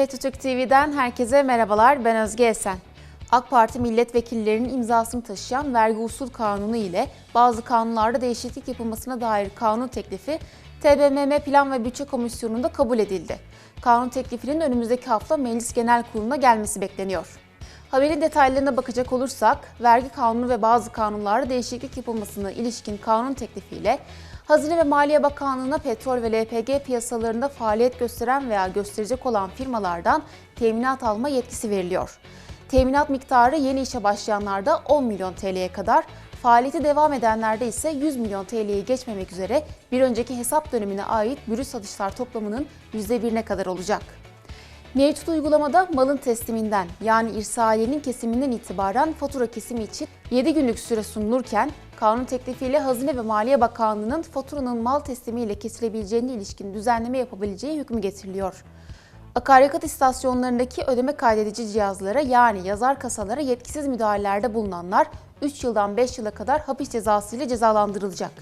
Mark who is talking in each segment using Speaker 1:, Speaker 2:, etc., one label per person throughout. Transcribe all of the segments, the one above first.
Speaker 1: FETÖ TV'den herkese merhabalar. Ben Özge Esen. AK Parti milletvekillerinin imzasını taşıyan vergi usul kanunu ile bazı kanunlarda değişiklik yapılmasına dair kanun teklifi TBMM Plan ve Bütçe Komisyonu'nda kabul edildi. Kanun teklifinin önümüzdeki hafta Meclis Genel Kurulu'na gelmesi bekleniyor. Haberin detaylarına bakacak olursak, vergi kanunu ve bazı kanunlarda değişiklik yapılmasına ilişkin kanun teklifiyle Hazine ve Maliye Bakanlığı'na petrol ve LPG piyasalarında faaliyet gösteren veya gösterecek olan firmalardan teminat alma yetkisi veriliyor. Teminat miktarı yeni işe başlayanlarda 10 milyon TL'ye kadar, faaliyeti devam edenlerde ise 100 milyon TL'yi geçmemek üzere bir önceki hesap dönemine ait brüt satışlar toplamının %1'ine kadar olacak. Mevcut uygulamada malın tesliminden yani irsaliyenin kesiminden itibaren fatura kesimi için 7 günlük süre sunulurken kanun teklifiyle Hazine ve Maliye Bakanlığı'nın faturanın mal teslimiyle kesilebileceğine ilişkin düzenleme yapabileceği hükmü getiriliyor. Akaryakıt istasyonlarındaki ödeme kaydedici cihazlara yani yazar kasalara yetkisiz müdahalelerde bulunanlar 3 yıldan 5 yıla kadar hapis cezası ile cezalandırılacak.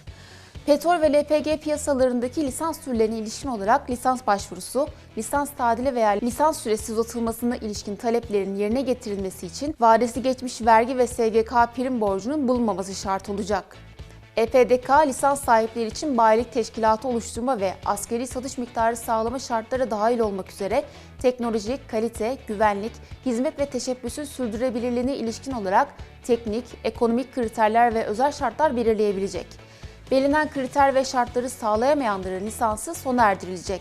Speaker 1: Petrol ve LPG piyasalarındaki lisans türlerine ilişkin olarak lisans başvurusu, lisans tadili veya lisans süresi uzatılmasına ilişkin taleplerin yerine getirilmesi için vadesi geçmiş vergi ve SGK prim borcunun bulunmaması şart olacak. EPDK lisans sahipleri için bayilik teşkilatı oluşturma ve askeri satış miktarı sağlama şartları dahil olmak üzere teknoloji, kalite, güvenlik, hizmet ve teşebbüsün sürdürülebilirliğine ilişkin olarak teknik, ekonomik kriterler ve özel şartlar belirleyebilecek. Belirlenen kriter ve şartları sağlayamayanların lisansı sona erdirilecek.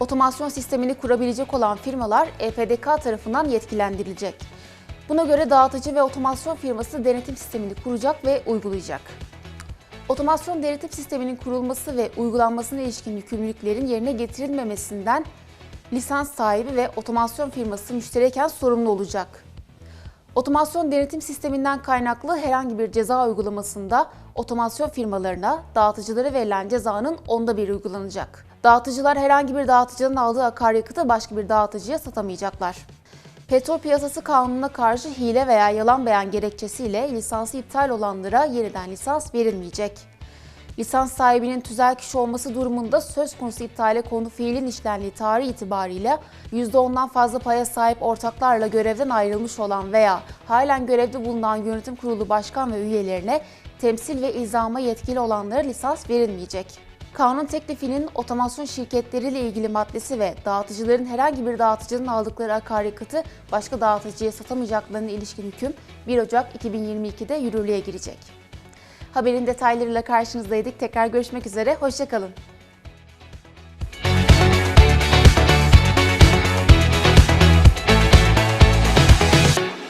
Speaker 1: Otomasyon sistemini kurabilecek olan firmalar EPDK tarafından yetkilendirilecek. Buna göre dağıtıcı ve otomasyon firması denetim sistemini kuracak ve uygulayacak. Otomasyon denetim sisteminin kurulması ve uygulanmasına ilişkin yükümlülüklerin yerine getirilmemesinden lisans sahibi ve otomasyon firması müştereken sorumlu olacak. Otomasyon denetim sisteminden kaynaklı herhangi bir ceza uygulamasında otomasyon firmalarına dağıtıcılara verilen cezanın onda bir uygulanacak. Dağıtıcılar herhangi bir dağıtıcının aldığı akaryakıtı başka bir dağıtıcıya satamayacaklar. Petrol Piyasası Kanunu'na karşı hile veya yalan beyan gerekçesiyle lisansı iptal olanlara yeniden lisans verilmeyecek. Lisans sahibinin tüzel kişi olması durumunda söz konusu iptale konu fiilin işlendiği tarih itibariyle %10'dan fazla paya sahip ortaklarla görevden ayrılmış olan veya halen görevde bulunan yönetim kurulu başkan ve üyelerine temsil ve ilzama yetkili olanlara lisans verilmeyecek. Kanun teklifinin otomasyon şirketleriyle ilgili maddesi ve dağıtıcıların herhangi bir dağıtıcının aldıkları akaryakıtı başka dağıtıcıya satamayacaklarına ilişkin hüküm 1 Ocak 2022'de yürürlüğe girecek. Haberin detaylarıyla karşınızdaydık. Tekrar görüşmek üzere, hoşçakalın.